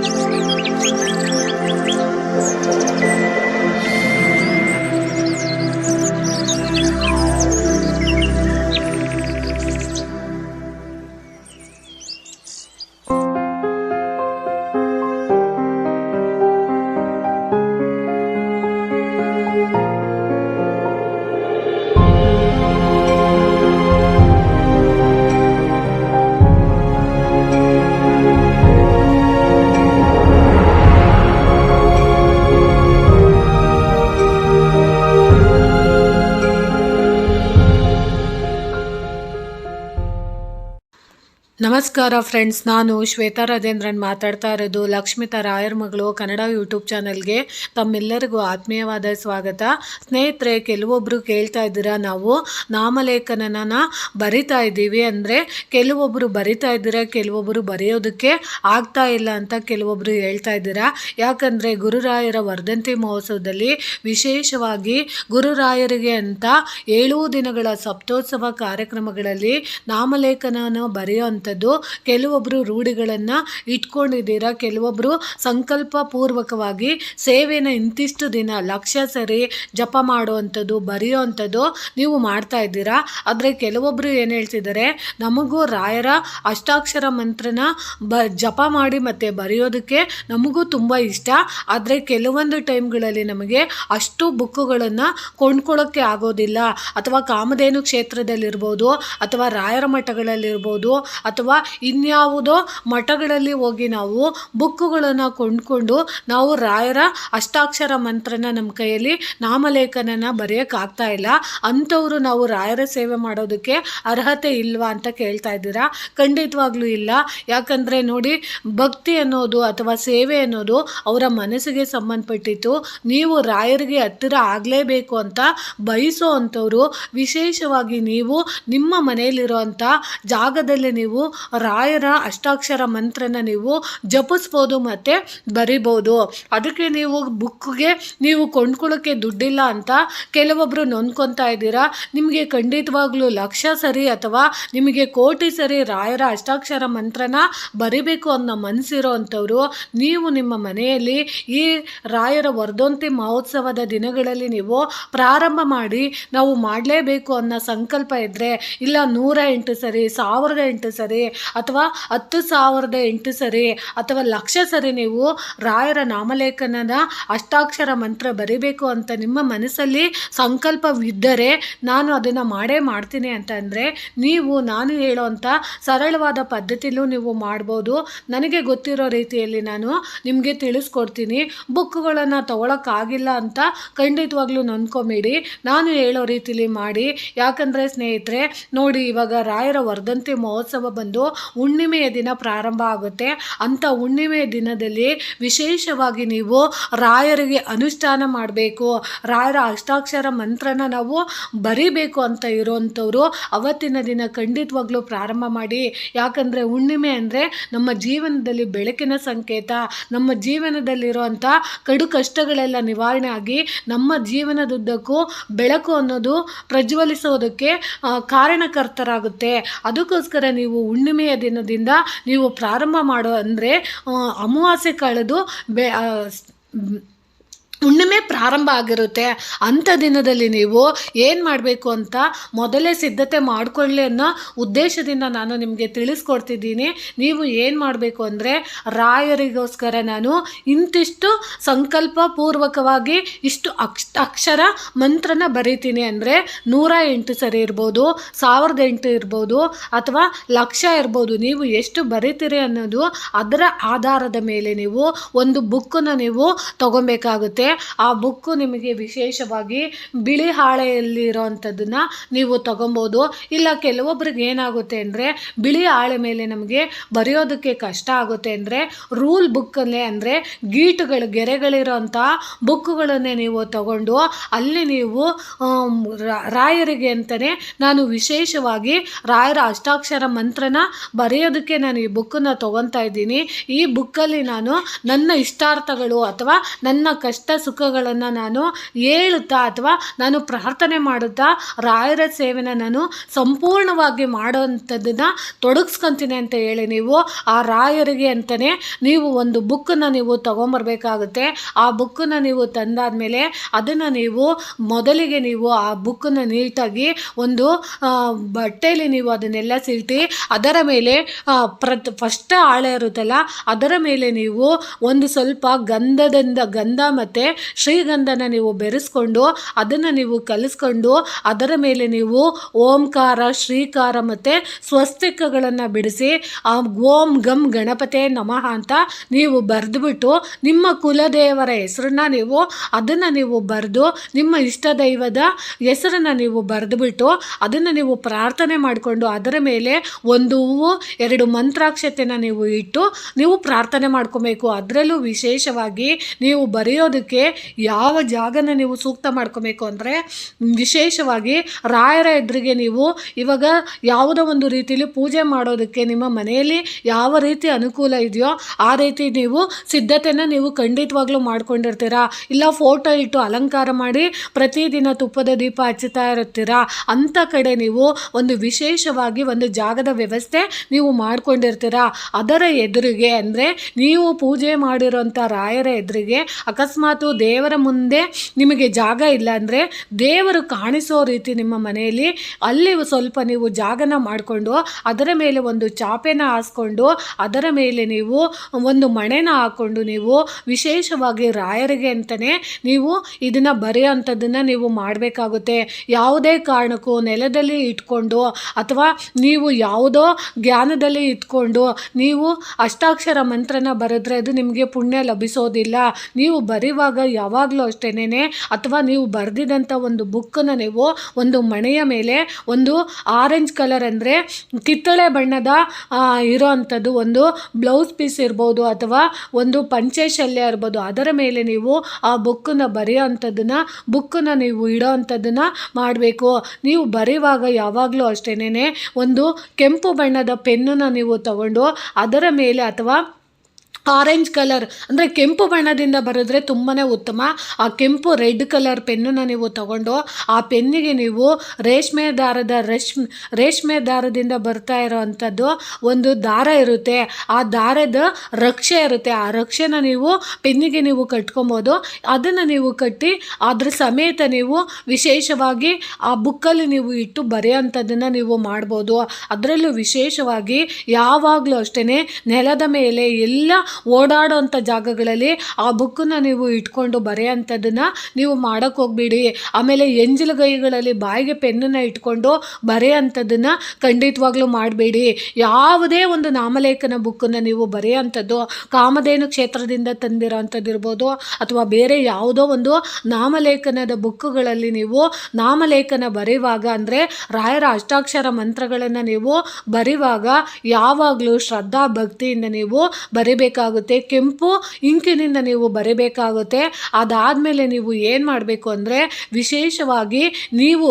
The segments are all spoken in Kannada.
Música ನಮಸ್ಕಾರ ಫ್ರೆಂಡ್ಸ್ ನಾನು ಶ್ವೇತಾ ರಾಜೇಂದ್ರನ್ ಮಾತಾಡ್ತಾ ಇರೋದು ಲಕ್ಷ್ಮಿತಾ ರಾಯರ್ ಮಗಳು ಕನ್ನಡ ಯೂಟ್ಯೂಬ್ ಚಾನಲ್ಗೆ ತಮ್ಮೆಲ್ಲರಿಗೂ ಆತ್ಮೀಯವಾದ ಸ್ವಾಗತ. ಸ್ನೇಹಿತರೆ ಕೆಲವೊಬ್ಬರು ಕೇಳ್ತಾ ಇದ್ದೀರಾ? ನಾವು ನಾಮಲೇಖನನ ಬರಿತಾ ಇದ್ದೀವಿ ಅಂದರೆ ಕೆಲವೊಬ್ಬರು ಬರಿತಾ ಇದ್ದೀರಾ ಕೆಲವೊಬ್ಬರು ಬರೆಯೋದಕ್ಕೆ ಆಗ್ತಾ ಇಲ್ಲ ಅಂತ ಕೆಲವೊಬ್ಬರು ಹೇಳ್ತಾ ಇದ್ದೀರಾ? ಯಾಕಂದರೆ ಗುರುರಾಯರ ವರ್ಧಂತಿ ಮಹೋತ್ಸವದಲ್ಲಿ ವಿಶೇಷವಾಗಿ ಗುರುರಾಯರಿಗೆ ಅಂತ ಏಳು ದಿನಗಳ ಸಪ್ತೋತ್ಸವ ಕಾರ್ಯಕ್ರಮಗಳಲ್ಲಿ ನಾಮಲೇಖನನ ಕೆಲವೊಬ್ಬರು ರೂಢಿಗಳನ್ನು ಇಟ್ಕೊಂಡಿದ್ದೀರಾ? ಕೆಲವೊಬ್ಬರು ಸಂಕಲ್ಪ ಪೂರ್ವಕವಾಗಿ ಸೇವೆನ ಇಂತಿಷ್ಟು ದಿನ ಲಕ್ಷ ಸರಿ ಜಪ ಮಾಡುವಂಥದ್ದು, ಬರೆಯುವಂಥದ್ದು ನೀವು ಮಾಡ್ತಾ ಇದ್ದೀರಾ? ಆದರೆ ಕೆಲವೊಬ್ಬರು ಏನು ಹೇಳ್ತಿದ್ದಾರೆ? ನಮಗೂ ರಾಯರ ಅಷ್ಟಾಕ್ಷರ ಮಂತ್ರನ ಬ, ಜಪ ಮಾಡಿ ಮತ್ತು ಬರೆಯೋದಕ್ಕೆ ನಮಗೂ ತುಂಬ ಇಷ್ಟ. ಆದರೆ ಕೆಲವೊಂದು ಟೈಮ್ಗಳಲ್ಲಿ ನಮಗೆ ಅಷ್ಟು ಬುಕ್ಕುಗಳನ್ನು ಕೊಂಡ್ಕೊಳ್ಳೋಕ್ಕೆ ಆಗೋದಿಲ್ಲ. ಅಥವಾ ಕಾಮಧೇನು ಕ್ಷೇತ್ರದಲ್ಲಿರ್ಬೋದು, ಅಥವಾ ರಾಯರ ಮಠಗಳಲ್ಲಿರ್ಬೋದು, ಅಥವಾ ಇನ್ಯಾವುದೋ ಮಠಗಳಲ್ಲಿ ಹೋಗಿ ನಾವು ಬುಕ್ಕುಗಳನ್ನು ಕೊಂಡ್ಕೊಂಡು ನಾವು ರಾಯರ ಅಷ್ಟಾಕ್ಷರ ಮಂತ್ರನ ನಮ್ಮ ಕೈಯಲ್ಲಿ ನಾಮಲೇಖನನ ಬರೆಯೋಕ್ಕಾಗ್ತಾ ಇಲ್ಲ. ಅಂಥವರು ನಾವು ರಾಯರ ಸೇವೆ ಮಾಡೋದಕ್ಕೆ ಅರ್ಹತೆ ಇಲ್ವಾ ಅಂತ ಕೇಳ್ತಾ ಇದ್ದೀರಾ? ಖಂಡಿತವಾಗ್ಲೂ ಇಲ್ಲ. ಯಾಕಂದರೆ ನೋಡಿ, ಭಕ್ತಿ ಅನ್ನೋದು ಅಥವಾ ಸೇವೆ ಅನ್ನೋದು ಅವರ ಮನಸ್ಸಿಗೆ ಸಂಬಂಧಪಟ್ಟಿತ್ತು. ನೀವು ರಾಯರಿಗೆ ಹತ್ತಿರ ಆಗಲೇಬೇಕು ಅಂತ ಬಯಸೋ ಅಂಥವರು, ವಿಶೇಷವಾಗಿ ನೀವು ನಿಮ್ಮ ಮನೆಯಲ್ಲಿರುವಂಥ ಜಾಗದಲ್ಲಿ ನೀವು ರಾಯರ ಅಷ್ಟಾಕ್ಷರ ಮಂತ್ರನ ನೀವು ಜಪಿಸ್ಬೋದು ಮತ್ತು ಬರಿಬೋದು. ಅದಕ್ಕೆ ನೀವು ಬುಕ್ಗೆ ನೀವು ಕೊಂಡ್ಕೊಳ್ಳೋಕ್ಕೆ ದುಡ್ಡಿಲ್ಲ ಅಂತ ಕೆಲವೊಬ್ಬರು ನೊಂದ್ಕೊತಾ ಇದ್ದೀರಾ? ನಿಮಗೆ ಖಂಡಿತವಾಗ್ಲೂ ಲಕ್ಷ ಸರಿ ಅಥವಾ ನಿಮಗೆ ಕೋಟಿ ಸರಿ ರಾಯರ ಅಷ್ಟಾಕ್ಷರ ಮಂತ್ರನ ಬರಿಬೇಕು ಅನ್ನೋ ಮನಸ್ಸಿರೋ ಅಂಥವ್ರು, ನೀವು ನಿಮ್ಮ ಮನೆಯಲ್ಲಿ ಈ ರಾಯರ ವರ್ಧಂತಿ ಮಹೋತ್ಸವದ ದಿನಗಳಲ್ಲಿ ನೀವು ಪ್ರಾರಂಭ ಮಾಡಿ ನಾವು ಮಾಡಲೇಬೇಕು ಅನ್ನೋ ಸಂಕಲ್ಪ ಇದ್ದರೆ ಇಲ್ಲ ನೂರ ಎಂಟು ಸರಿ, ಸಾವಿರದ ಎಂಟು ಸರಿ ಅಥವಾ ಹತ್ತು ಸಾವಿರದ ಎಂಟು ಸರಿ ಅಥವಾ ಲಕ್ಷ ಸರಿ ನೀವು ರಾಯರ ನಾಮಲೇಖನದ ಅಷ್ಟಾಕ್ಷರ ಮಂತ್ರ ಬರಿಬೇಕು ಅಂತ ನಿಮ್ಮ ಮನಸ್ಸಲ್ಲಿ ಸಂಕಲ್ಪವಿದ್ದರೆ ನಾನು ಅದನ್ನು ಮಾಡೇ ಮಾಡ್ತೀನಿ ಅಂತ ಅಂದರೆ ನೀವು, ನಾನು ಹೇಳೋವಂಥ ಸರಳವಾದ ಪದ್ಧತಿಲೂ ನೀವು ಮಾಡ್ಬೋದು. ನನಗೆ ಗೊತ್ತಿರೋ ರೀತಿಯಲ್ಲಿ ನಾನು ನಿಮಗೆ ತಿಳಿಸ್ಕೊಡ್ತೀನಿ. ಬುಕ್ಗಳನ್ನು ತೊಗೊಳಕ್ಕಾಗಿಲ್ಲ ಅಂತ ಖಂಡಿತವಾಗ್ಲೂ ನೊಂದ್ಕೊಂಬೇಡಿ. ನಾನು ಹೇಳೋ ರೀತಿಲಿ ಮಾಡಿ. ಯಾಕಂದರೆ ಸ್ನೇಹಿತರೆ, ನೋಡಿ ಇವಾಗ ರಾಯರ ವರ್ಧಂತಿ ಮಹೋತ್ಸವ ಬಂದು ಹುಣ್ಣಿಮೆಯ ದಿನ ಪ್ರಾರಂಭ ಆಗುತ್ತೆ. ಅಂಥ ಹುಣ್ಣಿಮೆಯ ದಿನದಲ್ಲಿ ವಿಶೇಷವಾಗಿ ನೀವು ರಾಯರಿಗೆ ಅನುಷ್ಠಾನ ಮಾಡಬೇಕು. ರಾಯರ ಅಷ್ಟಾಕ್ಷರ ಮಂತ್ರನ ನಾವು ಬರಿಬೇಕು ಅಂತ ಇರೋವಂಥವ್ರು ಅವತ್ತಿನ ದಿನ ಖಂಡಿತವಾಗ್ಲೂ ಪ್ರಾರಂಭ ಮಾಡಿ. ಯಾಕಂದರೆ ಹುಣ್ಣಿಮೆ ಅಂದರೆ ನಮ್ಮ ಜೀವನದಲ್ಲಿ ಬೆಳಕಿನ ಸಂಕೇತ. ನಮ್ಮ ಜೀವನದಲ್ಲಿರುವಂಥ ಕಡು ಕಷ್ಟಗಳೆಲ್ಲ ನಿವಾರಣೆ ಆಗಿ ನಮ್ಮ ಜೀವನದುದ್ದಕ್ಕೂ ಬೆಳಕು ಅನ್ನೋದು ಪ್ರಜ್ವಲಿಸೋದಕ್ಕೆ ಕಾರಣಕರ್ತರಾಗುತ್ತೆ. ಅದಕ್ಕೋಸ್ಕರ ನೀವು ಹುಣ್ಣಿಮೆಯ ದಿನದಿಂದ ನೀವು ಪ್ರಾರಂಭ ಮಾಡೋ ಅಂದರೆ ಅಮಾವಾಸ್ಯೆ ಕಳೆದು ಬೆ ಹುಣ್ಣಿಮೆ ಪ್ರಾರಂಭ ಆಗಿರುತ್ತೆ. ಅಂಥ ದಿನದಲ್ಲಿ ನೀವು ಏನು ಮಾಡಬೇಕು ಅಂತ ಮೊದಲೇ ಸಿದ್ಧತೆ ಮಾಡಿಕೊಳ್ಳಿ ಅನ್ನೋ ಉದ್ದೇಶದಿಂದ ನಾನು ನಿಮಗೆ ತಿಳಿಸ್ಕೊಡ್ತಿದ್ದೀನಿ. ನೀವು ಏನು ಮಾಡಬೇಕು ಅಂದರೆ ರಾಯರಿಗೋಸ್ಕರ ನಾನು ಇಂತಿಷ್ಟು ಸಂಕಲ್ಪ ಪೂರ್ವಕವಾಗಿ ಇಷ್ಟು ಅಕ್ಷ, ಅಕ್ಷರ ಮಂತ್ರನ ಬರೀತೀನಿ ಅಂದರೆ ನೂರ ಎಂಟು ಸರಿ ಇರ್ಬೋದು, ಸಾವಿರದ ಎಂಟು ಇರ್ಬೋದು ಅಥವಾ ಲಕ್ಷ ಇರ್ಬೋದು. ನೀವು ಎಷ್ಟು ಬರೀತೀರಿ ಅನ್ನೋದು ಅದರ ಆಧಾರದ ಮೇಲೆ ನೀವು ಒಂದು ಬುಕ್ಕನ್ನು ನೀವು ತಗೊಬೇಕಾಗುತ್ತೆ. ಆ ಬುಕ್ಕು ನಿಮಗೆ ವಿಶೇಷವಾಗಿ ಬಿಳಿ ಹಾಳೆಯಲ್ಲಿರೋವಂಥದ್ದನ್ನ ನೀವು ತಗೊಬೋದು. ಇಲ್ಲ, ಕೆಲವೊಬ್ರಿಗೆ ಏನಾಗುತ್ತೆ ಅಂದರೆ ಬಿಳಿ ಹಾಳೆ ಮೇಲೆ ನಮಗೆ ಬರೆಯೋದಕ್ಕೆ ಕಷ್ಟ ಆಗುತ್ತೆ ಅಂದರೆ ರೂಲ್ ಬುಕ್ಕಲ್ಲೇ ಅಂದರೆ ಗೀಟುಗಳು ಗೆರೆಗಳಿರೋಂಥ ಬುಕ್ಕುಗಳನ್ನೇ ನೀವು ತಗೊಂಡು ಅಲ್ಲಿ ನೀವು ರಾಯರಿಗೆ ಅಂತಲೇ ನಾನು ವಿಶೇಷವಾಗಿ ರಾಯರ ಅಷ್ಟಾಕ್ಷರ ಮಂತ್ರನ ಬರೆಯೋದಕ್ಕೆ ನಾನು ಈ ಬುಕ್ಕನ್ನ ತೊಗೊತಾ ಇದ್ದೀನಿ. ಈ ಬುಕ್ಕಲ್ಲಿ ನಾನು ನನ್ನ ಇಷ್ಟಾರ್ಥಗಳು ಅಥವಾ ನನ್ನ ಕಷ್ಟ ಸುಖಗಳನ್ನು ನಾನು ಹೇಳುತ್ತಾ ಅಥವಾ ನಾನು ಪ್ರಾರ್ಥನೆ ಮಾಡುತ್ತಾ, ರಾಯರ ಸೇವೆನ ನಾನು ಸಂಪೂರ್ಣವಾಗಿ ಮಾಡೋವಂಥದ್ದನ್ನು ತೊಡಗಿಸ್ಕೊತೀನಿ ಅಂತ ಹೇಳಿ ನೀವು ಆ ರಾಯರಿಗೆ ಅಂತಲೇ ನೀವು ಒಂದು ಬುಕ್ಕನ್ನು ನೀವು ತೊಗೊಂಬರ್ಬೇಕಾಗುತ್ತೆ. ಆ ಬುಕ್ಕನ್ನು ನೀವು ತಂದಾದಮೇಲೆ ಅದನ್ನು ನೀವು ಮೊದಲಿಗೆ ನೀವು ಆ ಬುಕ್ಕನ್ನು ನೀಟಾಗಿ ಒಂದು ಬಟ್ಟೆಯಲ್ಲಿ ನೀವು ಅದನ್ನೆಲ್ಲ ಸಿಲ್ಟಿ ಅದರ ಮೇಲೆ ಪ್ರತ್, ಫಸ್ಟ್ ಹಾಳೆ ಇರುತ್ತಲ್ಲ ಅದರ ಮೇಲೆ ನೀವು ಒಂದು ಸ್ವಲ್ಪ ಗಂಧದಿಂದ, ಗಂಧ ಮತ್ತು ಶ್ರೀಗಂಧನ ನೀವು ಬೆರೆಸ್ಕೊಂಡು ಅದನ್ನು ನೀವು ಕಲಿಸ್ಕೊಂಡು ಅದರ ಮೇಲೆ ನೀವು ಓಂಕಾರ, ಶ್ರೀಕಾರ ಮತ್ತು ಸ್ವಸ್ತಿಕಗಳನ್ನು ಬಿಡಿಸಿ ಓಂ ಗಮ್ ಗಣಪತೆ ನಮಃ ಅಂತ ನೀವು ಬರೆದುಬಿಟ್ಟು ನಿಮ್ಮ ಕುಲದೇವರ ಹೆಸರನ್ನ ನೀವು ಅದನ್ನು ನೀವು ಬರೆದು ನಿಮ್ಮ ಇಷ್ಟ ದೈವದ ಹೆಸರನ್ನು ನೀವು ಬರೆದುಬಿಟ್ಟು ಅದನ್ನು ನೀವು ಪ್ರಾರ್ಥನೆ ಮಾಡಿಕೊಂಡು ಅದರ ಮೇಲೆ ಒಂದು ಹೂವು, ಎರಡು ಮಂತ್ರಾಕ್ಷತೆನ ನೀವು ಇಟ್ಟು ನೀವು ಪ್ರಾರ್ಥನೆ ಮಾಡ್ಕೋಬೇಕು. ಅದರಲ್ಲೂ ವಿಶೇಷವಾಗಿ ನೀವು ಬರೆಯೋದಕ್ಕೆ ಯಾವ ಜಾಗನ ನೀವು ಸೂಕ್ತ ಮಾಡ್ಕೋಬೇಕು ಅಂದರೆ, ವಿಶೇಷವಾಗಿ ರಾಯರ ಎದುರಿಗೆ ನೀವು ಇವಾಗ ಯಾವುದೋ ಒಂದು ರೀತಿಯಲ್ಲಿ ಪೂಜೆ ಮಾಡೋದಕ್ಕೆ ನಿಮ್ಮ ಮನೆಯಲ್ಲಿ ಯಾವ ರೀತಿ ಅನುಕೂಲ ಇದೆಯೋ ಆ ರೀತಿ ನೀವು ಸಿದ್ಧತೆನ ನೀವು ಖಂಡಿತವಾಗ್ಲೂ ಮಾಡ್ಕೊಂಡಿರ್ತೀರಾ? ಇಲ್ಲ ಫೋಟೋ ಇಟ್ಟು ಅಲಂಕಾರ ಮಾಡಿ ಪ್ರತಿದಿನ ತುಪ್ಪದ ದೀಪ ಹಚ್ಚುತ್ತಾ ಇರುತ್ತೀರಾ? ಅಂಥ ಕಡೆ ನೀವು ಒಂದು ವಿಶೇಷವಾಗಿ ಒಂದು ಜಾಗದ ವ್ಯವಸ್ಥೆ ನೀವು ಮಾಡ್ಕೊಂಡಿರ್ತೀರಾ? ಅದರ ಎದುರಿಗೆ ಅಂದರೆ, ನೀವು ಪೂಜೆ ಮಾಡಿರೋಂಥ ರಾಯರ ಎದುರಿಗೆ ಅಕಸ್ಮಾತು ದೇವರ ಮುಂದೆ ನಿಮಗೆ ಜಾಗ ಇಲ್ಲ ಅಂದರೆ ದೇವರು ಕಾಣಿಸೋ ರೀತಿ ನಿಮ್ಮ ಮನೆಯಲ್ಲಿ ಅಲ್ಲಿ ಸ್ವಲ್ಪ ನೀವು ಜಾಗನ ಮಾಡಿಕೊಂಡು ಅದರ ಮೇಲೆ ಒಂದು ಚಾಪೆನ ಹಾಸ್ಕೊಂಡು ಅದರ ಮೇಲೆ ನೀವು ಒಂದು ಮಣೆನ ಹಾಕ್ಕೊಂಡು ನೀವು ವಿಶೇಷವಾಗಿ ರಾಯರಿಗೆ ಅಂತಲೇ ನೀವು ಇದನ್ನು ಬರೆಯೋಂಥದ್ದನ್ನು ನೀವು ಮಾಡಬೇಕಾಗುತ್ತೆ. ಯಾವುದೇ ಕಾರಣಕ್ಕೂ ನೆಲದಲ್ಲಿ ಇಟ್ಕೊಂಡು ಅಥವಾ ನೀವು ಯಾವುದೋ ಜ್ಞಾನದಲ್ಲಿ ಇಟ್ಕೊಂಡು ನೀವು ಅಷ್ಟಾಕ್ಷರ ಮಂತ್ರನ ಬರೆದ್ರೆ ಅದು ನಿಮಗೆ ಪುಣ್ಯ ಲಭಿಸೋದಿಲ್ಲ. ನೀವು ಬರೆಯುವಾಗ ಯಾವಾಗಲೂ ಅಷ್ಟೇನೇ ಅಥವಾ ನೀವು ಬರೆದಿದ್ದಂಥ ಒಂದು ಬುಕ್ಕನ್ನು ನೀವು ಒಂದು ಮಣೆಯ ಮೇಲೆ ಒಂದು ಆರೆಂಜ್ ಕಲರ್ ಅಂದರೆ ಕಿತ್ತಳೆ ಬಣ್ಣದ ಇರೋ ಅಂಥದ್ದು ಒಂದು ಬ್ಲೌಸ್ ಪೀಸ್ ಇರ್ಬೋದು, ಅಥವಾ ಒಂದು ಪಂಚೆ ಶಲ್ಯ ಇರ್ಬೋದು, ಅದರ ಮೇಲೆ ನೀವು ಆ ಬುಕ್ಕನ್ನು ಬರೆಯೋ ಅಂಥದ್ದನ್ನು, ಬುಕ್ಕನ್ನು ನೀವು ಇಡೋ ಅಂಥದ್ದನ್ನು ಮಾಡಬೇಕು. ನೀವು ಬರೆಯುವಾಗ ಯಾವಾಗಲೂ ಅಷ್ಟೇನೇ ಒಂದು ಕೆಂಪು ಬಣ್ಣದ ಪೆನ್ನನ್ನು ನೀವು ತಗೊಂಡು ಅದರ ಮೇಲೆ ಅಥವಾ ಆರೆಂಜ್ ಕಲರ್ ಅಂದರೆ ಕೆಂಪು ಬಣ್ಣದಿಂದ ಬರೆದ್ರೆ ತುಂಬಾ ಉತ್ತಮ. ಆ ಕೆಂಪು ರೆಡ್ ಕಲರ್ ಪೆನ್ನನ್ನು ನೀವು ತಗೊಂಡು, ಆ ಪೆನ್ನಿಗೆ ನೀವು ರೇಷ್ಮೆ ದಾರದ ರೇಷ್ಮೆ ರೇಷ್ಮೆ ದಾರದಿಂದ ಬರ್ತಾ ಇರೋವಂಥದ್ದು ಒಂದು ದಾರ ಇರುತ್ತೆ. ಆ ದಾರದ ರಕ್ಷೆ ಇರುತ್ತೆ. ಆ ರಕ್ಷೆನ ನೀವು ಪೆನ್ನಿಗೆ ನೀವು ಕಟ್ಕೊಬೋದು. ಅದನ್ನು ನೀವು ಕಟ್ಟಿ, ಅದ್ರ ಸಮೇತ ನೀವು ವಿಶೇಷವಾಗಿ ಆ ಬುಕ್ಕಲ್ಲಿ ನೀವು ಇಟ್ಟು ಬರೆಯೋಂಥದ್ದನ್ನು ನೀವು ಮಾಡ್ಬೋದು. ಅದರಲ್ಲೂ ವಿಶೇಷವಾಗಿ ಯಾವಾಗಲೂ ಅಷ್ಟೇ ನೆಲದ ಮೇಲೆ ಎಲ್ಲ ಓಡಾಡೋಂಥ ಜಾಗಗಳಲ್ಲಿ ಆ ಬುಕ್ಕನ್ನ ನೀವು ಇಟ್ಕೊಂಡು ಬರೆಯೋಂಥದ್ದನ್ನು ನೀವು ಮಾಡೋಕ್ಕೆ ಹೋಗ್ಬೇಡಿ. ಆಮೇಲೆ ಎಂಜಲು ಗೈಗಳಲ್ಲಿ ಬಾಯಿಗೆ ಪೆನ್ನನ್ನು ಇಟ್ಕೊಂಡು ಬರೆಯೋಂಥದ್ದನ್ನು ಖಂಡಿತವಾಗ್ಲೂ ಮಾಡಬೇಡಿ. ಯಾವುದೇ ಒಂದು ನಾಮಲೇಖನ ಬುಕ್ಕನ್ನು ನೀವು ಬರೆಯೋಂಥದ್ದು, ಕಾಮಧೇನು ಕ್ಷೇತ್ರದಿಂದ ತಂದಿರೋ ಅಂಥದ್ದು ಇರ್ಬೋದು ಅಥವಾ ಬೇರೆ ಯಾವುದೋ ಒಂದು ನಾಮಲೇಖನದ ಬುಕ್ಕುಗಳಲ್ಲಿ ನೀವು ನಾಮಲೇಖನ ಬರೆಯುವಾಗ ಅಂದರೆ ರಾಯರ ಅಷ್ಟಾಕ್ಷರ ಮಂತ್ರಗಳನ್ನು ನೀವು ಬರೆಯುವಾಗ ಯಾವಾಗಲೂ ಶ್ರದ್ಧಾ ಭಕ್ತಿಯಿಂದ ನೀವು ಬರಿಬೇಕಾಗುತ್ತೆ ಕೆಂಪು ಇಂಕಿನಿಂದ ನೀವು ಬರೀಬೇಕಾಗುತ್ತೆ. ಅದಾದಮೇಲೆ ನೀವು ಏನು ಮಾಡಬೇಕು ಅಂದರೆ ವಿಶೇಷವಾಗಿ ನೀವು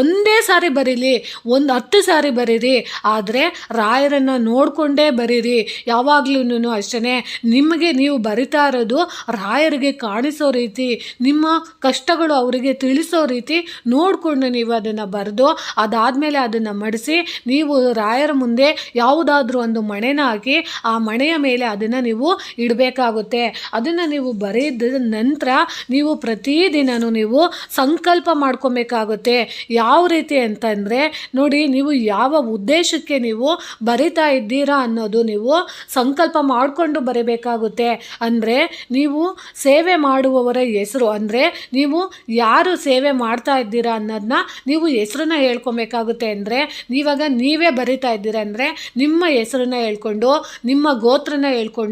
ಒಂದೇ ಸಾರಿ ಬರೀಲಿ, ಒಂದು ಹತ್ತು ಸಾರಿ ಬರೀರಿ, ಆದರೆ ರಾಯರನ್ನು ನೋಡಿಕೊಂಡೇ ಬರೀರಿ. ಯಾವಾಗ್ಲೂ ಅಷ್ಟೇ ನಿಮಗೆ ನೀವು ಬರಿತಾ ಇರೋದು ರಾಯರಿಗೆ ಕಾಣಿಸೋ ರೀತಿ, ನಿಮ್ಮ ಕಷ್ಟಗಳು ಅವರಿಗೆ ತಿಳಿಸೋ ರೀತಿ ನೋಡಿಕೊಂಡು ನೀವು ಅದನ್ನು ಬರೆದು, ಅದಾದಮೇಲೆ ಅದನ್ನು ಮಡಿಸಿ, ನೀವು ರಾಯರ ಮುಂದೆ ಯಾವುದಾದ್ರೂ ಒಂದು ಮಣೆನ ಹಾಕಿ, ಆ ಮಣೆಯ ಮೇಲೆ ಅದನ್ನು ನೀವು ಇಡಬೇಕಾಗುತ್ತೆ. ಅದನ್ನು ನೀವು ಬರೆದ ನಂತರ ನೀವು ಪ್ರತಿದಿನವೂ ನೀವು ಸಂಕಲ್ಪ ಮಾಡ್ಕೊಬೇಕಾಗುತ್ತೆ. ಯಾವ ರೀತಿ ಅಂತಂದರೆ, ನೋಡಿ ನೀವು ಯಾವ ಉದ್ದೇಶಕ್ಕೆ ನೀವು ಬರಿತಾ ಇದ್ದೀರಾ ಅನ್ನೋದು ನೀವು ಸಂಕಲ್ಪ ಮಾಡಿಕೊಂಡು ಬರೀಬೇಕಾಗುತ್ತೆ. ಅಂದರೆ ನೀವು ಸೇವೆ ಮಾಡುವವರ ಹೆಸರು, ಅಂದರೆ ನೀವು ಯಾರು ಸೇವೆ ಮಾಡ್ತಾ ಇದ್ದೀರಾ ಅನ್ನೋದನ್ನ ನೀವು ಹೆಸರನ್ನ ಹೇಳ್ಕೊಬೇಕಾಗುತ್ತೆ. ಅಂದರೆ ನೀವಾಗ ನೀವೇ ಬರಿತಾ ಇದ್ದೀರಾ, ಅಂದರೆ ನಿಮ್ಮ ಹೆಸರನ್ನ ಹೇಳ್ಕೊಂಡು, ನಿಮ್ಮ ಗೋತ್ರನ ಹೇಳ್ಕೊಂಡು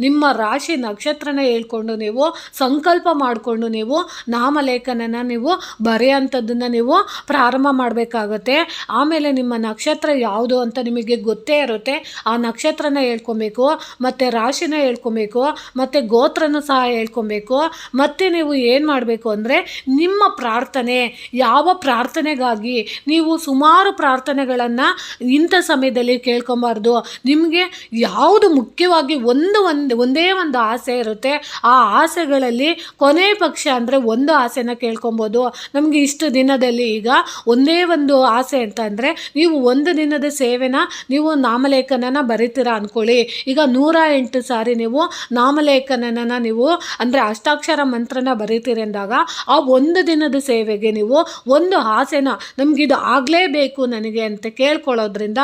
ನಿಮ್ಮ ರಾಶಿ ನಕ್ಷತ್ರನ ಹೇಳ್ಕೊಂಡು ನೀವು, ಸಂಕಲ್ಪ ಮಾಡಿಕೊಂಡು ನೀವು, ನಾಮಲೇಖನನ ನೀವು ಬರೆಯೋಂಥದ್ದನ್ನು ನೀವು ಪ್ರಾರಂಭ ಮಾಡಬೇಕಾಗುತ್ತೆ. ಆಮೇಲೆ ನಿಮ್ಮ ನಕ್ಷತ್ರ ಯಾವುದು ಅಂತ ನಿಮಗೆ ಗೊತ್ತೇ ಇರುತ್ತೆ. ಆ ನಕ್ಷತ್ರನ ಹೇಳ್ಕೊಬೇಕು, ಮತ್ತು ರಾಶಿನ ಹೇಳ್ಕೊಬೇಕು, ಮತ್ತು ಗೋತ್ರನ ಸಹ ಹೇಳ್ಕೊಬೇಕು. ಮತ್ತು ನೀವು ಏನು ಮಾಡಬೇಕು ಅಂದರೆ, ನಿಮ್ಮ ಪ್ರಾರ್ಥನೆ, ಯಾವ ಪ್ರಾರ್ಥನೆಗಾಗಿ ನೀವು ಸುಮಾರು ಪ್ರಾರ್ಥನೆಗಳನ್ನು ಇಂಥ ಸಮಯದಲ್ಲಿ ಕೇಳ್ಕೊಬಾರ್ದು. ನಿಮಗೆ ಯಾವುದು ಮುಖ್ಯವಾಗಿ ಒಂದು ಒಂದು ಒಂದು, ಒಂದೇ ಒಂದು ಆಸೆ ಇರುತ್ತೆ. ಆ ಆಸೆಗಳಲ್ಲಿ ಕೊನೆ ಪಕ್ಷ ಅಂದರೆ ಒಂದು ಆಸೆನ ಕೇಳ್ಕೊಬೋದು. ನಮಗೆ ಇಷ್ಟು ದಿನದಲ್ಲಿ ಈಗ ಒಂದೇ ಒಂದು ಆಸೆ ಅಂತ ಅಂದರೆ ನೀವು ಒಂದು ದಿನದ ಸೇವೆನ ನೀವು ನಾಮಲೇಖನನ ಬರಿತೀರಾ ಅಂದ್ಕೊಳ್ಳಿ ಈಗ ನೂರ ಎಂಟು ಸಾರಿ ನೀವು ನಾಮಲೇಖನನ ನೀವು ಅಂದರೆ ಅಷ್ಟಾಕ್ಷರ ಮಂತ್ರನ ಬರಿತೀರಿ ಅಂದಾಗ ಆ ಒಂದು ದಿನದ ಸೇವೆಗೆ ನೀವು ಒಂದು ಆಸೆನ ನಮಗಿದು ಆಗಲೇಬೇಕು ನನಗೆ ಅಂತ ಕೇಳ್ಕೊಳ್ಳೋದ್ರಿಂದ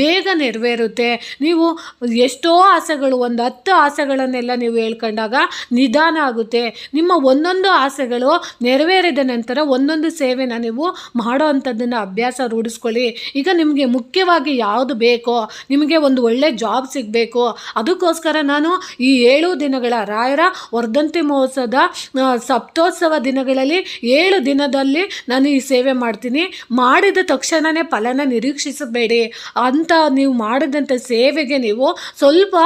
ಬೇಗ ನೆರವೇರುತ್ತೆ. ನೀವು ಎಷ್ಟೋ ಆಸೆಗಳು ಒಂದು ಹತ್ತು ಆಸೆಗಳನ್ನೆಲ್ಲ ನೀವು ಹೇಳ್ಕೊಂಡಾಗ ನಿಧಾನ ಆಗುತ್ತೆ. ನಿಮ್ಮ ಒಂದೊಂದು ಆಸೆಗಳು ನೆರವೇರಿದ ನಂತರ ಒಂದೊಂದು ಸೇವೆನ ನೀವು ಮಾಡೋ ಅಂಥದ್ದನ್ನು ಅಭ್ಯಾಸ ರೂಢಿಸ್ಕೊಳ್ಳಿ. ಈಗ ನಿಮಗೆ ಮುಖ್ಯವಾಗಿ ಯಾವುದು ಬೇಕೋ, ನಿಮಗೆ ಒಂದು ಒಳ್ಳೆ ಜಾಬ್ ಸಿಗಬೇಕು, ಅದಕ್ಕೋಸ್ಕರ ನಾನು ಈ ಏಳು ದಿನಗಳ ರಾಯರ ವರ್ಧಂತಿ ಮಹೋತ್ಸವದ ಸಪ್ತೋತ್ಸವ ದಿನಗಳಲ್ಲಿ ಏಳು ದಿನದಲ್ಲಿ ನಾನು ಈ ಸೇವೆ ಮಾಡ್ತೀನಿ. ಮಾಡಿದ ತಕ್ಷಣವೇ ಫಲನ ನಿರೀಕ್ಷಿಸಬೇಡಿ. ಅಂತ ನೀವು ಮಾಡಿದಂಥ ಸೇವೆಗೆ ನೀವು ಸ್ವಲ್ಪ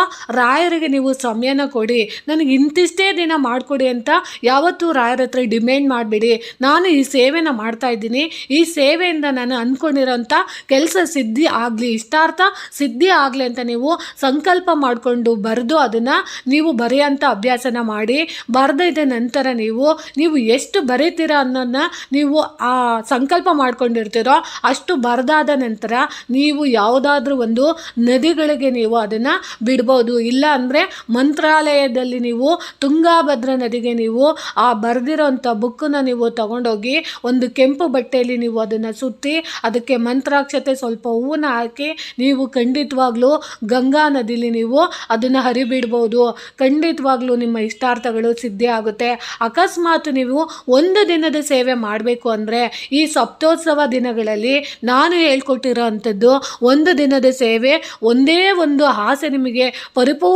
ರಾಯರಿಗೆ ನೀವು ಸಮಯನ ಕೊಡಿ, ನನಗೆ ಇಂತಿಷ್ಟೇ ದಿನ ಮಾಡಿಕೊಡಿ ಅಂತ ಯಾವತ್ತೂ ರಾಯರ ಹತ್ರ ಡಿಮ್ಯಾಂಡ್ ಮಾಡಿಬಿಡಿ. ನಾನು ಈ ಸೇವೆನ ಮಾಡ್ತಾ ಇದ್ದೀನಿ. ಈ ಸೇವೆಯಿಂದ ನಾನು ಅಂದ್ಕೊಂಡಿರೋಂಥ ಕೆಲಸ ಸಿದ್ಧಿ ಆಗಲಿ, ಇಷ್ಟಾರ್ಥ ಸಿದ್ಧಿ ಆಗಲಿ ಅಂತ ನೀವು ಸಂಕಲ್ಪ ಮಾಡಿಕೊಂಡು ಬರೆದು ಅದನ್ನು ನೀವು ಬರೆಯೋಂಥ ಅಭ್ಯಾಸನ ಮಾಡಿ ಬರೆದಿದ್ದ ನಂತರ ನೀವು ನೀವು ಎಷ್ಟು ಬರೀತೀರ ಅನ್ನೋದನ್ನ ನೀವು ಆ ಸಂಕಲ್ಪ ಮಾಡ್ಕೊಂಡಿರ್ತೀರೋ ಅಷ್ಟು ಬರೆದಾದ ನಂತರ ನೀವು ಯಾವುದಾದ್ರೂ ಒಂದು ನದಿಗಳಿಗೆ ನೀವು ಅದನ್ನು ಬಿಡ್ಬೋದು. ಇಲ್ಲ ಅಂದರೆ ಮಂತ್ರಾಲಯದಲ್ಲಿ ನೀವು ತುಂಗಾಭದ್ರ ನದಿಗೆ ನೀವು ಆ ಬರೆದಿರೋಂಥ ಬುಕ್ಕನ್ನ ನೀವು ತಗೊಂಡೋಗಿ ಒಂದು ಕೆಂಪು ಬಟ್ಟೆಯಲ್ಲಿ ನೀವು ಅದನ್ನು ಸುತ್ತಿ ಅದಕ್ಕೆ ಮಂತ್ರಾಕ್ಷತೆ ಸ್ವಲ್ಪ ಹೂವನ್ನ ಹಾಕಿ ನೀವು ಖಂಡಿತವಾಗ್ಲೂ ಗಂಗಾ ನದಿಲಿ ನೀವು ಅದನ್ನು ಹರಿಬಿಡ್ಬೋದು. ಖಂಡಿತವಾಗ್ಲೂ ನಿಮ್ಮ ಇಷ್ಟಾರ್ಥಗಳು ಸಿದ್ಧಿ ಆಗುತ್ತೆ. ಅಕಸ್ಮಾತ್ ನೀವು ಒಂದು ದಿನದ ಸೇವೆ ಮಾಡಬೇಕು ಅಂದರೆ ಈ ಸಪ್ತೋತ್ಸವ ದಿನಗಳಲ್ಲಿ ನಾನು ಹೇಳ್ಕೊಟ್ಟಿರೋ ಅಂಥದ್ದು ಒಂದು ದಿನದ ಸೇವೆ ಒಂದೇ ಒಂದು ಆಸೆ ನಿಮಗೆ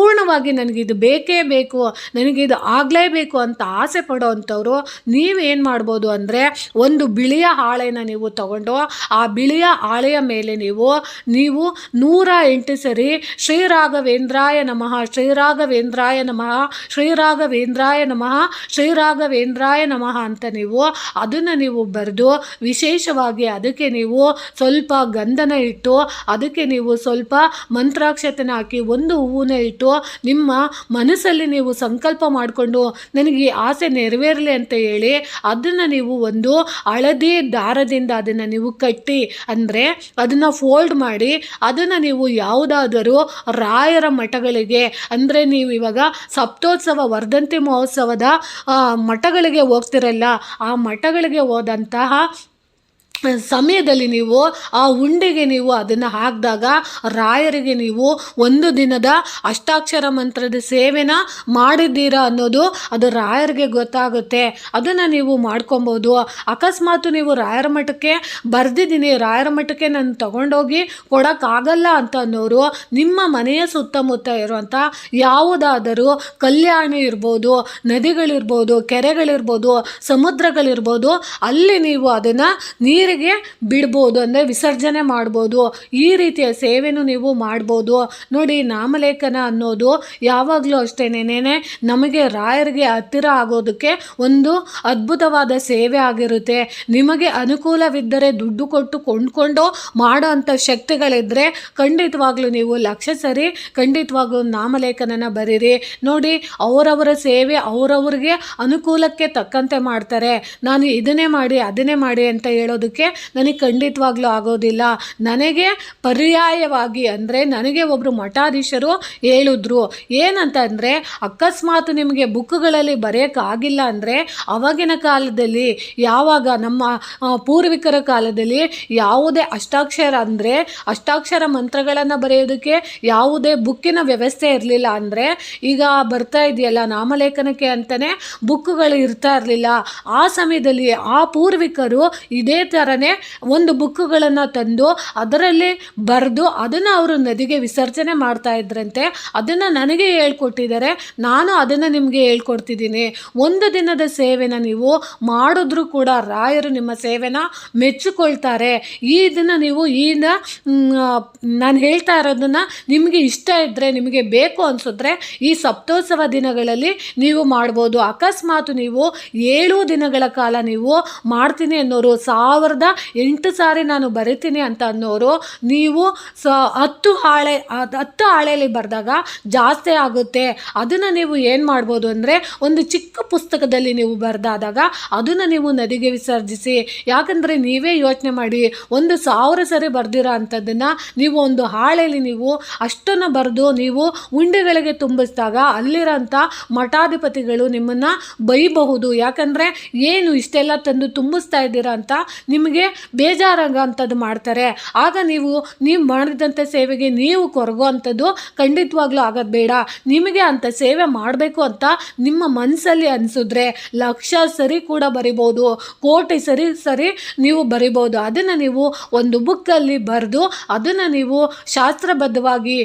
ಪರಿಪೂರ್ಣವಾಗಿ ನನಗಿದು ಬೇಕೇ ಬೇಕು ನನಗಿದು ಆಗಲೇಬೇಕು ಅಂತ ಆಸೆ ಪಡೋ ಅಂಥವ್ರು ನೀವೇನು ಮಾಡ್ಬೋದು ಅಂದರೆ ಒಂದು ಬಿಳಿಯ ಹಾಳೆನ ನೀವು ತಗೊಂಡು, ಆ ಬಿಳಿಯ ಹಾಳೆಯ ಮೇಲೆ ನೀವು ನೀವು ನೂರ ಎಂಟು ಸರಿ ಶ್ರೀರಾಘವೇಂದ್ರಾಯ ನಮಃ ಶ್ರೀರಾಘವೇಂದ್ರಾಯ ನಮಃ ಶ್ರೀರಾಘವೇಂದ್ರಾಯ ನಮಃ ಶ್ರೀರಾಘವೇಂದ್ರಾಯ ನಮಃ ಅಂತ ನೀವು ಅದನ್ನು ನೀವು ಬರೆದು ವಿಶೇಷವಾಗಿ ಅದಕ್ಕೆ ನೀವು ಸ್ವಲ್ಪ ಗಂಧನ ಇಟ್ಟು, ಅದಕ್ಕೆ ನೀವು ಸ್ವಲ್ಪ ಮಂತ್ರಾಕ್ಷತೆನ ಹಾಕಿ ಒಂದು ಹೂವನ್ನ ಇಟ್ಟು ನಿಮ್ಮ ಮನಸ್ಸಲ್ಲಿ ನೀವು ಸಂಕಲ್ಪ ಮಾಡಿಕೊಂಡು ನನಗೆ ಈ ಆಸೆ ನೆರವೇರಲಿ ಅಂತ ಹೇಳಿ ಅದನ್ನು ನೀವು ಒಂದು ಹಳದಿ ದಾರದಿಂದ ಅದನ್ನು ನೀವು ಕಟ್ಟಿ, ಅಂದರೆ ಅದನ್ನು ಫೋಲ್ಡ್ ಮಾಡಿ, ಅದನ್ನು ನೀವು ಯಾವುದಾದರೂ ರಾಯರ ಮಠಗಳಿಗೆ, ಅಂದರೆ ನೀವು ಇವಾಗ ಸಪ್ತೋತ್ಸವ, ವರ್ಧಂತಿ ಮಹೋತ್ಸವದ ಮಠಗಳಿಗೆ ಹೋಗ್ತಿರಲ್ಲ, ಆ ಮಠಗಳಿಗೆ ಹೋದಂತಹ ಸಮಯದಲ್ಲಿ ನೀವು ಆ ಉಂಡೆಗೆ ನೀವು ಅದನ್ನು ಹಾಕಿದಾಗ ರಾಯರಿಗೆ ನೀವು ಒಂದು ದಿನದ ಅಷ್ಟಾಕ್ಷರ ಮಂತ್ರದ ಸೇವೆನ ಮಾಡಿದ್ದೀರಾ ಅನ್ನೋದು ಅದು ರಾಯರಿಗೆ ಗೊತ್ತಾಗುತ್ತೆ. ಅದನ್ನು ನೀವು ಮಾಡ್ಕೊಬೋದು. ಅಕಸ್ಮಾತ್ ನೀವು ರಾಯರ ಮಠಕ್ಕೆ ಬರೆದಿದ್ದೀನಿ, ರಾಯರ ಮಠಕ್ಕೆ ನಾನು ತಗೊಂಡೋಗಿ ಕೊಡೋಕ್ಕಾಗಲ್ಲ ಅಂತ ಅನ್ನೋರು ನಿಮ್ಮ ಮನೆಯ ಸುತ್ತಮುತ್ತ ಇರುವಂಥ ಯಾವುದಾದರೂ ಕಲ್ಯಾಣಿ ಇರ್ಬೋದು, ನದಿಗಳಿರ್ಬೋದು, ಕೆರೆಗಳಿರ್ಬೋದು, ಸಮುದ್ರಗಳಿರ್ಬೋದು, ಅಲ್ಲಿ ನೀವು ಅದನ್ನು ನೀರಿಗೆ ಬಿಡ್ಬೋದು, ಅಂದರೆ ವಿಸರ್ಜನೆ ಮಾಡ್ಬೋದು. ಈ ರೀತಿಯ ಸೇವೆನೂ ನೀವು ಮಾಡ್ಬೋದು. ನೋಡಿ, ನಾಮಲೇಖನ ಅನ್ನೋದು ಯಾವಾಗಲೂ ಅಷ್ಟೇನೇನೇ ನಮಗೆ ರಾಯರಿಗೆ ಹತ್ತಿರ ಆಗೋದಕ್ಕೆ ಒಂದು ಅದ್ಭುತವಾದ ಸೇವೆ ಆಗಿರುತ್ತೆ. ನಿಮಗೆ ಅನುಕೂಲವಿದ್ದರೆ ದುಡ್ಡು ಕೊಟ್ಟು ಕೊಂಡ್ಕೊಂಡು ಮಾಡೋ ಅಂಥ ಶಕ್ತಿಗಳಿದ್ದರೆ ಖಂಡಿತವಾಗ್ಲೂ ನೀವು ಲಕ್ಷ ಸರಿ ಖಂಡಿತವಾಗ್ಲೂ ನಾಮಲೇಖನನ ಬರೀರಿ. ನೋಡಿ, ಅವರವರ ಸೇವೆ ಅವರವ್ರಿಗೆ ಅನುಕೂಲಕ್ಕೆ ತಕ್ಕಂತೆ ಮಾಡ್ತಾರೆ. ನಾನು ಇದನ್ನೇ ಮಾಡಿ, ಅದನ್ನೇ ಮಾಡಿ ಅಂತ ಹೇಳೋದಕ್ಕೆ ನನಗೆ ಖಂಡಿತವಾಗ್ಲೂ ಆಗೋದಿಲ್ಲ. ನನಗೆ ಪರ್ಯಾಯವಾಗಿ ಅಂದರೆ ನನಗೆ ಒಬ್ಬರು ಮಠಾಧೀಶರು ಹೇಳಿದ್ರು. ಏನಂತ ಅಂದರೆ ಅಕಸ್ಮಾತ್ ನಿಮಗೆ ಬುಕ್ಗಳಲ್ಲಿ ಬರೆಯೋಕ್ಕಾಗಿಲ್ಲ ಅಂದರೆ ಅವಾಗಿನ ಕಾಲದಲ್ಲಿ ಯಾವಾಗ ನಮ್ಮ ಪೂರ್ವಿಕರ ಕಾಲದಲ್ಲಿ ಯಾವುದೇ ಅಷ್ಟಾಕ್ಷರ ಅಂದರೆ ಅಷ್ಟಾಕ್ಷರ ಮಂತ್ರಗಳನ್ನು ಬರೆಯೋದಕ್ಕೆ ಯಾವುದೇ ಬುಕ್ಕಿನ ವ್ಯವಸ್ಥೆ ಇರಲಿಲ್ಲ ಅಂದರೆ ಈಗ ಬರ್ತಾ ಇದೆಯಲ್ಲ ನಾಮಲೇಖನಕ್ಕೆ ಅಂತಲೇ ಬುಕ್ಗಳು ಇರ್ತಾ ಇರಲಿಲ್ಲ. ಆ ಸಮಯದಲ್ಲಿ ಆ ಪೂರ್ವಿಕರು ಇದೇ ಥರನೇ ಒಂದು ಬುಕ್ಗಳನ್ನು ತಂದು ಅದರಲ್ಲಿ ಬರೆದು ಅದನ್ನು ಅವರು ನದಿಗೆ ವಿಸರ್ಜನೆ ಮಾಡ್ತಾ ಇದ್ರಂತೆ, ಅದನ್ನು ನನಗೆ ಹೇಳ್ಕೊಟ್ಟಿದ್ದಾರೆ, ನಾನು ಅದನ್ನು ನಿಮಗೆ ಹೇಳ್ಕೊಡ್ತಿದ್ದೀನಿ. ಒಂದು ದಿನದ ಸೇವೆನ ನೀವು ಮಾಡಿದ್ರೂ ಕೂಡ ರಾಯರು ನಿಮ್ಮ ಸೇವೆನ ಮೆಚ್ಚಿಕೊಳ್ತಾರೆ. ಈ ದಿನ ನೀವು ಈಗ ನಾನು ಹೇಳ್ತಾ ಇರೋದನ್ನು ನಿಮಗೆ ಇಷ್ಟ ಇದ್ದರೆ ನಿಮಗೆ ಬೇಕು ಅನಿಸಿದ್ರೆ ಈ ಸಪ್ತೋತ್ಸವ ದಿನಗಳಲ್ಲಿ ನೀವು ಮಾಡ್ಬೋದು. ಅಕಸ್ಮಾತ್ ನೀವು ಏಳು ದಿನಗಳ ಕಾಲ ನೀವು ಮಾಡ್ತೀನಿ ಅನ್ನೋರು ಸಾವಿರದ ಸಾವಿರದ ಎಂಟು ಸಾರಿ ನಾನು ಬರಿತೀನಿ ಅಂತ ಅನ್ನೋರು, ನೀವು ಸ ಹತ್ತು ಹಾಳೆ ಹತ್ತು ಹಾಳೆಯಲ್ಲಿ ಬರೆದಾಗ ಜಾಸ್ತಿ ಆಗುತ್ತೆ. ಅದನ್ನು ನೀವು ಏನು ಮಾಡ್ಬೋದು ಅಂದರೆ, ಒಂದು ಚಿಕ್ಕ ಪುಸ್ತಕದಲ್ಲಿ ನೀವು ಬರೆದಾದಾಗ ಅದನ್ನು ನೀವು ನದಿಗೆ ವಿಸರ್ಜಿಸಿ, ಯಾಕಂದರೆ ನೀವೇ ಯೋಚನೆ ಮಾಡಿ ಒಂದು ಸಾವಿರ ಸರಿ ಬರೆದಿರೋ ಅಂಥದ್ದನ್ನು ನೀವು ಒಂದು ಹಾಳೆಯಲ್ಲಿ ನೀವು ಅಷ್ಟನ್ನು ಬರೆದು ನೀವು ಉಂಡೆಗಳಿಗೆ ತುಂಬಿಸಿದಾಗ ಅಲ್ಲಿರೋಂಥ ಮಠಾಧಿಪತಿಗಳು ನಿಮ್ಮನ್ನು ಬೈಬಹುದು. ಯಾಕಂದರೆ ಏನು ಇಷ್ಟೆಲ್ಲ ತಂದು ತುಂಬಿಸ್ತಾ ಇದ್ದೀರಾ ಅಂತ ನಿಮಗೆ ಬೇಜಾರಾಗೋಂಥದ್ದು ಮಾಡ್ತಾರೆ. ಆಗ ನೀವು ನೀವು ಮಾಡಿದಂಥ ಸೇವೆಗೆ ನೀವು ಕೊರಗೋ ಅಂಥದ್ದು ಖಂಡಿತವಾಗ್ಲೂ ಆಗೋದು ಬೇಡ. ನಿಮಗೆ ಅಂಥ ಸೇವೆ ಮಾಡಬೇಕು ಅಂತ ನಿಮ್ಮ ಮನಸ್ಸಲ್ಲಿ ಅನಿಸಿದ್ರೆ ಲಕ್ಷ ಸರಿ ಕೂಡ ಬರಿಬೋದು. ಕೋಟಿ ಸರಿ ಸರಿ ನೀವು ಬರಿಬೋದು. ಅದನ್ನು ನೀವು ಒಂದು ಬುಕ್ಕಲ್ಲಿ ಬರೆದು ಅದನ್ನು ನೀವು ಶಾಸ್ತ್ರಬದ್ಧವಾಗಿ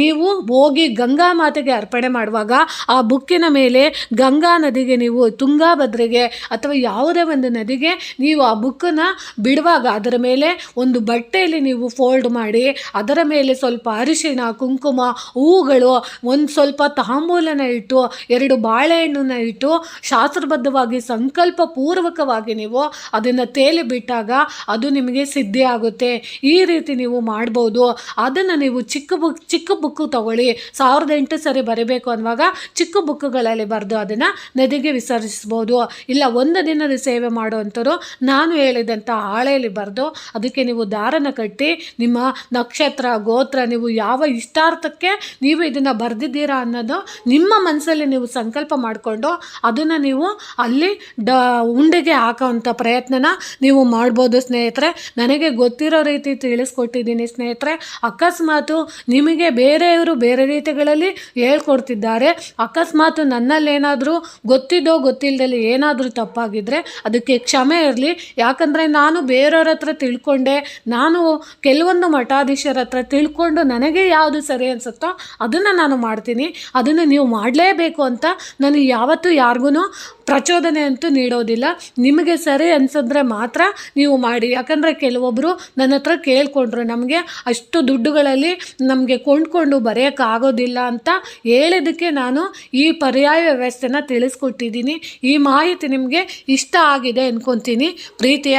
ನೀವು ಹೋಗಿ ಗಂಗಾ ಮಾತೆಗೆ ಅರ್ಪಣೆ ಮಾಡುವಾಗ ಆ ಬುಕ್ಕಿನ ಮೇಲೆ ಗಂಗಾ ನದಿಗೆ ನೀವು ತುಂಗಾಭದ್ರೆಗೆ ಅಥವಾ ಯಾವುದೇ ಒಂದು ನದಿಗೆ ನೀವು ಆ ಬುಕ್ಕನ್ನು ಬಿಡುವಾಗ ಅದರ ಮೇಲೆ ಒಂದು ಬಟ್ಟೆಯಲ್ಲಿ ನೀವು ಫೋಲ್ಡ್ ಮಾಡಿ, ಅದರ ಮೇಲೆ ಸ್ವಲ್ಪ ಅರಿಶಿಣ ಕುಂಕುಮ, ಹೂಗಳು, ಒಂದು ಸ್ವಲ್ಪ ತಾಂಬೂಲನ ಇಟ್ಟು, ಎರಡು ಬಾಳೆಹಣ್ಣನ್ನ ಇಟ್ಟು ಶಾಸ್ತ್ರಬದ್ಧವಾಗಿ ಸಂಕಲ್ಪ ಪೂರ್ವಕವಾಗಿ ನೀವು ಅದನ್ನು ತೇಲಿ ಬಿಟ್ಟಾಗ ಅದು ನಿಮಗೆ ಸಿದ್ಧಿ ಆಗುತ್ತೆ. ಈ ರೀತಿ ನೀವು ಮಾಡ್ಬೋದು. ಅದನ್ನು ನೀವು ಚಿಕ್ಕ ಬುಕ್, ಚಿಕ್ಕ ಬುಕ್ಕು ತಗೊಳ್ಳಿ. ಸಾವಿರದ ಎಂಟು ಸರಿ ಬರೀಬೇಕು ಅನ್ನುವಾಗ ಚಿಕ್ಕ ಬುಕ್ಕುಗಳಲ್ಲಿ ಬರೆದು ಅದನ್ನು ನದಿಗೆ ವಿಸರ್ಜಿಸ್ಬೋದು. ಇಲ್ಲ, ಒಂದು ದಿನದ ಸೇವೆ ಮಾಡುವಂಥವ್ರು ನಾನು ಹೇಳಿದಂಥ ಹಾಳೆಯಲ್ಲಿ ಬರೆದು ಅದಕ್ಕೆ ನೀವು ದಾರನ ಕಟ್ಟಿ ನಿಮ್ಮ ನಕ್ಷತ್ರ, ಗೋತ್ರ ನೀವು ಯಾವ ಇಷ್ಟಾರ್ಥಕ್ಕೆ ನೀವು ಇದನ್ನು ಬರೆದಿದ್ದೀರಾ ಅನ್ನೋದು ನಿಮ್ಮ ಮನಸ್ಸಲ್ಲಿ ನೀವು ಸಂಕಲ್ಪ ಮಾಡಿಕೊಂಡು ಅದನ್ನು ನೀವು ಅಲ್ಲಿ ಡ ಉಂಡೆಗೆ ಹಾಕೋವಂಥ ಪ್ರಯತ್ನನ ನೀವು ಮಾಡ್ಬೋದು ಸ್ನೇಹಿತರೆ. ನನಗೆ ಗೊತ್ತಿರೋ ರೀತಿ ತಿಳಿಸ್ಕೊಟ್ಟಿದ್ದೀನಿ ಸ್ನೇಹಿತರೆ. ಅಕಸ್ಮಾತು ನಿಮಗೆ ಬೇರೆಯವರು ಬೇರೆ ರೀತಿಗಳಲ್ಲಿ ಹೇಳ್ಕೊಡ್ತಿದ್ದಾರೆ. ಅಕಸ್ಮಾತು ನನ್ನಲ್ಲೇನಾದರೂ ಗೊತ್ತಿದ್ದೋ ಗೊತ್ತಿಲ್ಲದಲ್ಲಿ ಏನಾದರೂ ತಪ್ಪಾಗಿದ್ದರೆ ಅದಕ್ಕೆ ಕ್ಷಮೆ ಇರಲಿ. ಯಾಕಂದರೆ ನಾನು ಬೇರೆಯವ್ರ ಹತ್ರ ತಿಳ್ಕೊಂಡೆ, ನಾನು ಕೆಲವೊಂದು ಮಠಾಧೀಶರ ಹತ್ರ ತಿಳ್ಕೊಂಡು ನನಗೆ ಯಾವುದು ಸರಿ ಅನಿಸುತ್ತೋ ಅದನ್ನು ನಾನು ಮಾಡ್ತೀನಿ. ಅದನ್ನು ನೀವು ಮಾಡಲೇಬೇಕು ಅಂತ ನಾನು ಯಾವತ್ತೂ ಯಾರಿಗೂ ಪ್ರಚೋದನೆ ಅಂತೂ ನೀಡೋದಿಲ್ಲ. ನಿಮಗೆ ಸರಿ ಅನ್ಸಿದ್ರೆ ಮಾತ್ರ ನೀವು ಮಾಡಿ. ಯಾಕಂದರೆ ಕೆಲವೊಬ್ಬರು ನನ್ನ ಹತ್ರ ಕೇಳಿಕೊಂಡ್ರು ನಮಗೆ ಅಷ್ಟು ದುಡ್ಡುಗಳಲ್ಲಿ ನಮಗೆ ಕೊಂಡ್ಕೊಂಡು ಬರೆಯೋಕ್ಕಾಗೋದಿಲ್ಲ ಅಂತ ಹೇಳಿದ್ದಕ್ಕೆ ನಾನು ಈ ಪರ್ಯಾಯ ವ್ಯವಸ್ಥೆನ ತಿಳಿಸ್ಕೊಟ್ಟಿದ್ದೀನಿ. ಈ ಮಾಹಿತಿ ನಿಮಗೆ ಇಷ್ಟ ಆಗಿದೆ ಅಂದ್ಕೊತೀನಿ ಪ್ರೀತಿಯ